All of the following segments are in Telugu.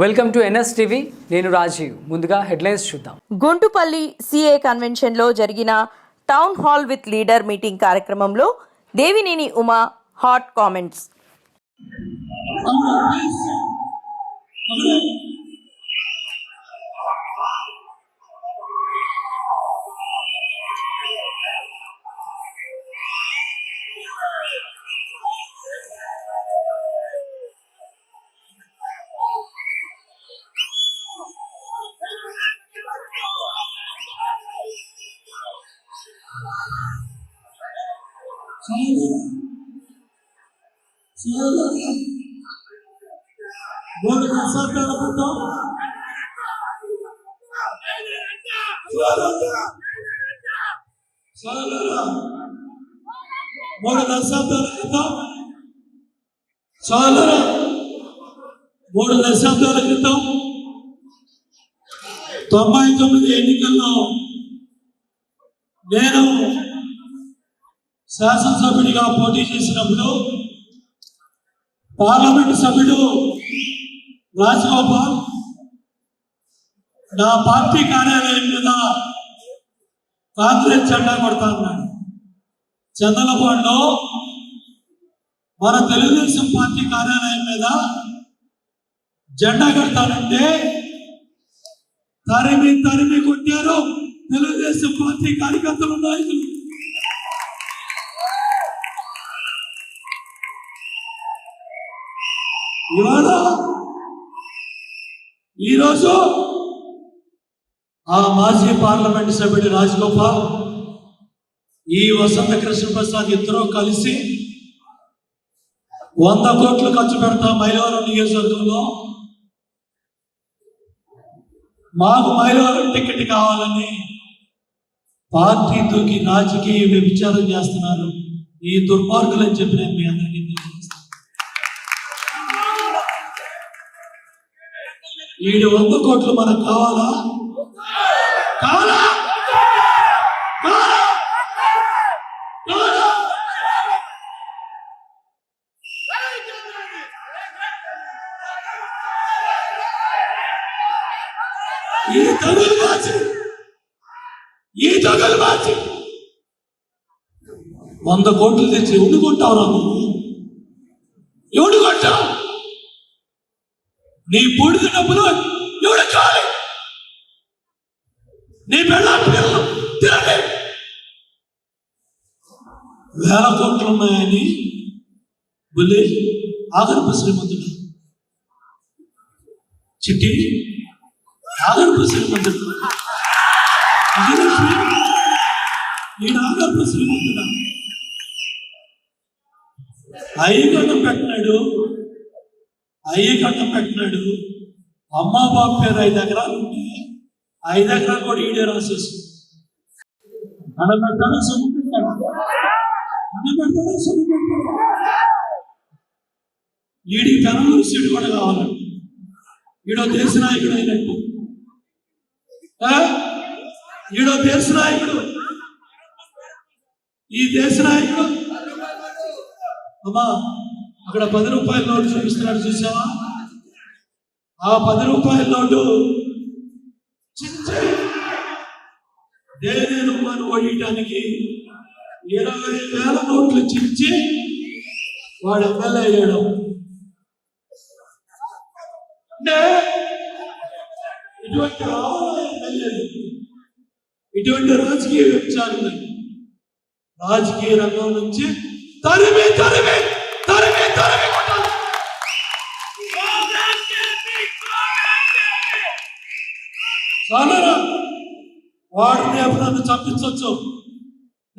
Welcome to NS TV. నేను రాజీవ్. ముందుగా హెడ్లైన్స్ చూద్దాం. గుంటుపల్లి సిఏ కన్వెన్షన్లో జరిగిన town hall with leader meeting కార్యక్రమంలో దేవినేని ఉమా హాట్ కామెంట్స్. మూడు దశాబ్దాల క్రితం సోదరులారా, మూడు దశాబ్దాల క్రితం సోదరులారా, మూడు దశాబ్దాల క్రితం తొంభై తొమ్మిది ఎన్నికల్లో నేను శాసనసభ్యుడిగా పోటీ చేసినప్పుడు పార్లమెంట్ సభ్యుడు రాజగోపాల్ నా పార్టీ కార్యాలయం మీద కాంగ్రెస్ జెండా కొడతా ఉన్నాడు. చందలపాడులో మన తెలుగుదేశం పార్టీ కార్యాలయం మీద జెండా కడతానంటే తరిమి తరిమి కొట్టారు తెలుగుదేశం పార్టీ కార్యకర్తలు నాయకులు. ఇవాళ ఈరోజు ఆ మాజీ పార్లమెంట్ సభ్యుడు రాజగోపాల్ ఈ వసంత కృష్ణప్రసాద్ ఇద్దరూ కలిసి వంద కోట్లు ఖర్చు పెడతా మైలవరం నియోజకవర్గంలో మాకు మైలవరం టికెట్ కావాలని పార్టీ దూకి రాజకీయ వ్యభిచారం చేస్తున్నారు. ఈ దుర్మార్గులని చెప్పి నేను మీ అందరికీ ఏడు వంద కోట్లు మనకు కావాలా? కావాలా? కావాలా? కావాలా? ఈ తగులు మార్చి. ఈ తగులు మార్చి. వంద కోట్లు తెచ్చి ఎవడు కొంటావురా నీ బూడిద డబ్బులు ఎవడు కావాలి నీ పెళ్ళ పిల్లలు తినండి. వేల కోట్లు ఉన్నాయని బుల్లి ఆగర్భ శ్రీమంతుడు చిట్టి ఆగర్భ శ్రీమంతుడు విజయలక్ష్మి ఈయన ఆగర్భ శ్రీమంతుడా అయ్యి పెట్టినాడు. అయ్యి కట్ట పెట్టినాడు అమ్మ బాబు పేరు ఐదు ఎకరాలు ఉంటే ఐదు ఎకరాలు కూడా ఈడే రాసేసి. అనబెట్టాడు సొమ్ము పెట్టాడు అనబెట్టాడు సొమ్ము పెట్టాడు ఈడికి పెనమూరు సీటు కూడా కావాలండి ఈడో దేశ నాయకుడు అయినట్టు. ఈడో దేశ నాయకుడు. ఈ దేశ నాయకుడు. అమ్మా అక్కడ పది రూపాయల నోటు చూపిస్తున్నాడు చూసావా? ఆ పది రూపాయల నోటు చించి దేని మనం ఓడియటానికి? ఇరవై వేల నోట్లు చించి వాడు ఎమ్మెల్యే అయ్యాడు అంటే ఇటువంటి ఎమ్మెల్యేలు, ఇటువంటి రాజకీయ విచారణ రాజకీయ రంగం నుంచి తరిమి తరిమి. చాలరా వాడు రేపు చంపించవచ్చు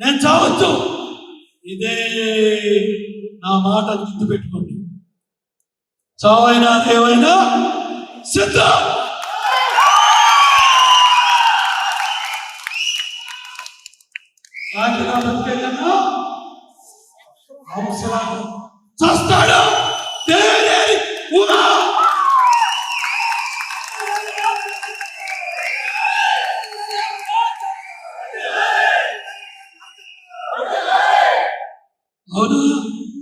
నేను చావచ్చు? ఇదే నా మాట గుర్తు పెట్టుకోండి చావైనా ఏమైనా సిద్ధం! కాకినా అవసరాలు చస్తాడు. అవునా?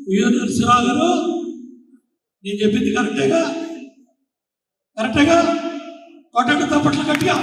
ఉయ్యో నరసింహరావు గారు నేను చెప్పింది కరెక్టేగా? కరెక్టేగా? కొట్టండి తప్పట్లు గట్టిగా.